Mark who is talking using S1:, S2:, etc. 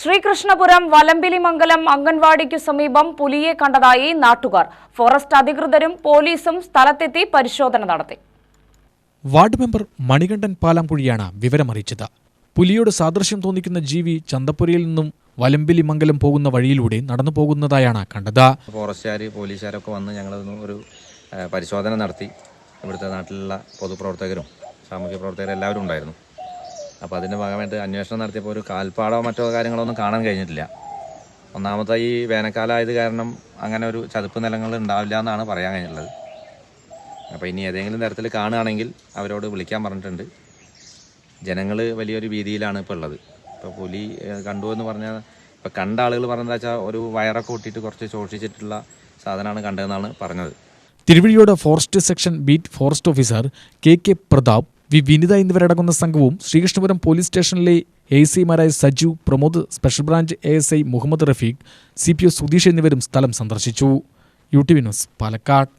S1: ശ്രീകൃഷ്ണപുരം വലമ്പിലിമംഗലം അംഗൻവാടിക്കു സമീപം പുലിയെ കണ്ടതായി നാട്ടുകാർ. ഫോറസ്റ്റ് അധികൃതരും പോലീസും സ്ഥലത്തെത്തി പരിശോധന നടത്തി.
S2: വാർഡ് മെമ്പർ മണികണ്ഠൻ പാലാംകുഴിയാണ് വിവരമറിയിച്ചത്. പുലിയോട് സാദൃശ്യം തോന്നിക്കുന്ന ജീവി ചന്തപ്പുരയിൽ നിന്നും വലമ്പിലി മംഗലം പോകുന്ന വഴിയിലൂടെ നടന്നു പോകുന്നതായാണ് കണ്ടത്.
S3: ഫോറസ്റ്റുകാർ പോലീസുകാരൊക്കെ വന്ന് ഞങ്ങൾ ഒരു പരിശോധന നടത്തി. ഇവിടുത്തെ നാട്ടിലുള്ള പൊതുപ്രവർത്തകരും സാമൂഹ്യ പ്രവർത്തകരും എല്ലാവരും ഉണ്ടായിരുന്നു. അപ്പോൾ അതിന്റെ ഭാഗമായിട്ട് അന്വേഷണം നടത്തിയപ്പോൾ ഒരു കാൽപ്പാടോ മറ്റോ കാര്യങ്ങളോ ഒന്നും കാണാൻ കഴിഞ്ഞിട്ടില്ല. ഒന്നാമത്തെ ഈ വേനൽക്കാലമായത് കാരണം അങ്ങനെ ഒരു ചതുപ്പ് നിലങ്ങൾ ഉണ്ടാവില്ല എന്നാണ് പറയാൻ കഴിഞ്ഞിട്ടുള്ളത്. അപ്പോൾ ഇനി ഏതെങ്കിലും തരത്തിൽ കാണുകയാണെങ്കിൽ അവരോട് വിളിക്കാൻ പറഞ്ഞിട്ടുണ്ട്. ജനങ്ങൾ വലിയൊരു ഭീതിയിലാണ് ഇപ്പോൾ ഉള്ളത്. ഇപ്പോൾ പുലി കണ്ടു എന്ന് പറഞ്ഞാൽ ഇപ്പോൾ കണ്ട ആളുകൾ പറഞ്ഞതെന്ന് വെച്ചാൽ ഒരു വയറൊക്കെ കൂട്ടിയിട്ട് കുറച്ച് ശോഷിച്ചിട്ടുള്ള സാധനമാണ് കണ്ടതെന്നാണ് പറഞ്ഞത്.
S2: തിരുവഴിയോട് forest section beat forest officer K K Pratap V Vinitha എന്നിവരടങ്ങുന്ന സംഘവും ശ്രീകൃഷ്ണപുരം പോലീസ് സ്റ്റേഷനിലെ A സിമാരായ Saju Pramod special branch A S I Muhammad Rafeeq C P O Sudheesh എന്നിവരും സ്ഥലം സന്ദർശിച്ചു. U T news Palakkad.